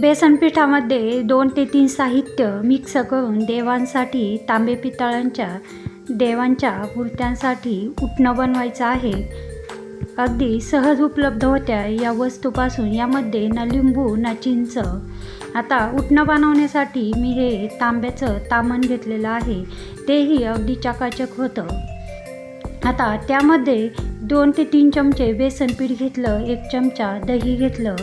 बेसन पिठामध्ये दोन ते तीन साहित्य मिक्स करून देवांसाठी तांबे पितळांच्या देवांच्या मूर्त्यांसाठी उठणं बनवायचं आहे. अगदी सहज उपलब्ध होत्या या वस्तूपासून यामध्ये ना लिंबू ना चिंच. आता उटणं बनवण्यासाठी मी हे तांब्याचं तामण घेतलेलं आहे. तेही अगदी चकाचक होतं. आता त्यामध्ये दोन ते तीन चमचे बेसन पीठ घेतलं एक चमचा दही घेतलं.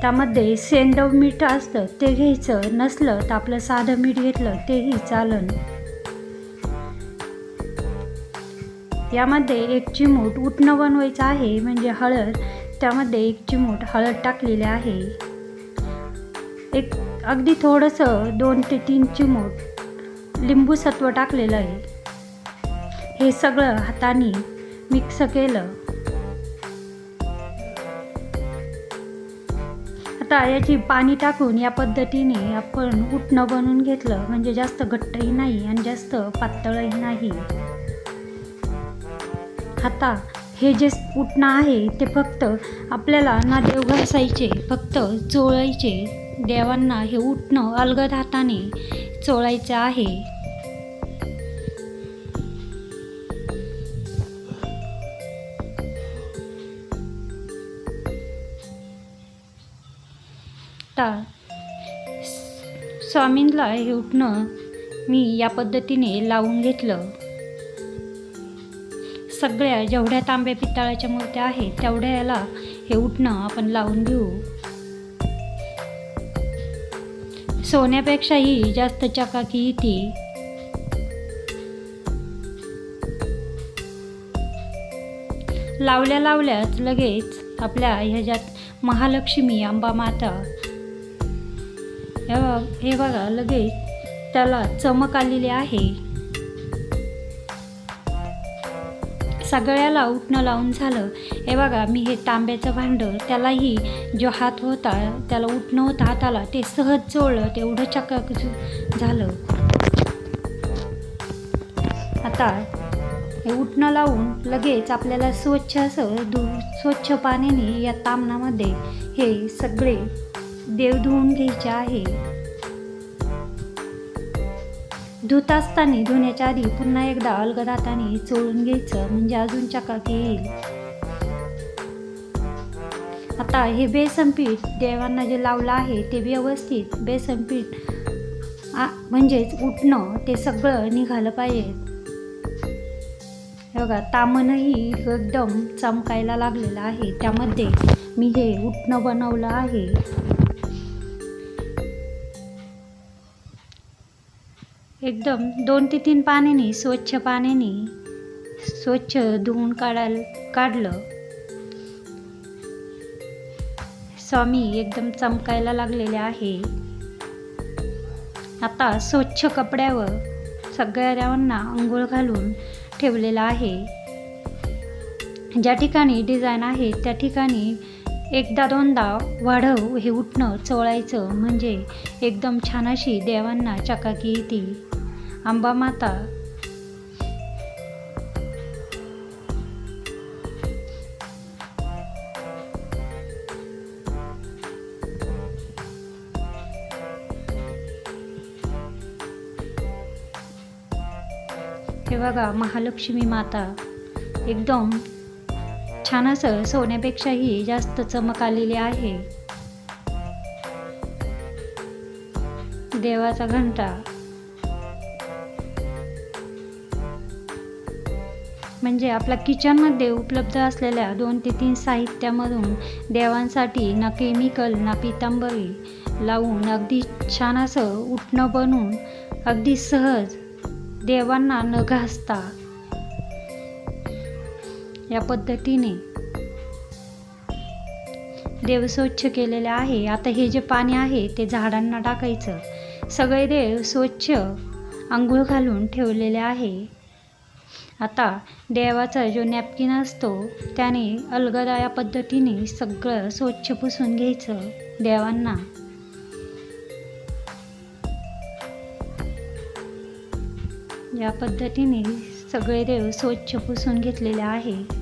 त्यामध्ये सेंदव मीठ असतं ते घ्यायचं. नसलं तर आपलं साधं मीठ घेतलं तेही चालन. यामध्ये एक चिमूट उठणं बनवायचं आहे म्हणजे हळद. त्यामध्ये एक चिमूट हळद टाकलेली आहे. एक अगदी थोडंसं दोन ते तीन चिमूट लिंबू सत्व टाकलेलं आहे. हे सगळं हाताने मिक्स केलं. आता याची पाणी टाकून या पद्धतीने आपण उठणं बनवून घेतलं. म्हणजे जास्त घट्टही नाही आणि जास्त पातळही नाही. आता हे जे उठणं आहे ते फक्त आपल्याला ना देव घासायचे फक्त चोळायचे. देवांना हे उठणं अलगद हाताने चोळायचं आहे. आता स्वामींना हे उठणं मी या पद्धतीने लावून घेतलं. सगळ्या जेवढ्या तांब्या पितळाच्या मूर्त्या आहेत तेवढ्या याला हे उठणं आपण लावून घेऊ. सोन्यापेक्षाही जास्त चकाकी येते लावल्या लावल्याच लगेच आपल्या ह्याच्यात महालक्ष्मी अंबा माता हे हे बघा लगेच त्याला चमक आलेली आहे. सगळ्याला उठणं लावून झालं. हे बघा मी हे तांब्याचं भांडं त्यालाही जो हात होता त्याला उठणं होता हाताला ते सहज चोळलं तेवढं चकाक झालं. आता हे उठणं लावून लगेच आपल्याला स्वच्छ असं धु स्वच्छ पाण्याने या तामणामध्ये हे सगळे देव धुवून घ्यायचे आहे. धुत असताना धुण्याच्या आधी पुन्हा एकदा अलगद हाताने चोळून घ्यायचं म्हणजे अजून चकाकी येईल. आता हे बेसन पीठ देवांना जे लावलं आहे ते व्यवस्थित बेसन पीठ आ म्हणजेच उठणं ते सगळं निघालं पाहिजे. बघा तामणही एकदम चमकायला लागलेलं आहे. त्यामध्ये मी हे उठणं बनवलं आहे. एकदम दोन ते तीन पाण्याने स्वच्छ पाण्याने स्वच्छ धुवून काढायला काढलं. स्वामी एकदम चमकायला लागलेले आहे. आता स्वच्छ कपड्यावर सगळ्या देवांना आंघोळ घालून ठेवलेलं आहे. ज्या ठिकाणी डिझाईन आहे त्या ठिकाणी एकदा दोनदा वाढव हे उठणं चोळायचं म्हणजे एकदम छान अशी देवांना चकाकी येते अंबा माता. हे बघा महालक्ष्मी माता. एकदम छान असं सोन्यापेक्षाही जास्त चमक आलेली आहे. देवाचा घंटा. म्हणजे आपल्या किचनमध्ये उपलब्ध असलेल्या दोन ते तीन साहित्यामधून देवांसाठी ना केमिकल ना पितांबरी लावून अगदी छान असं उठणं बनवून अगदी सहज देवांना न घासता या पद्धतीने देव स्वच्छ केलेले आहे. आता हे जे पाणी आहे ते झाडांना टाकायचं. सगळे देव स्वच्छ आंघोळ घालून ठेवलेले आहे. आता देवाचा जो नॅपकिन असतो त्याने अलगदा या पद्धतीने सगळं स्वच्छ पुसून घ्यायचं देवांना. या पद्धतीने सगळे देव स्वच्छ पुसून घेतलेले आहे.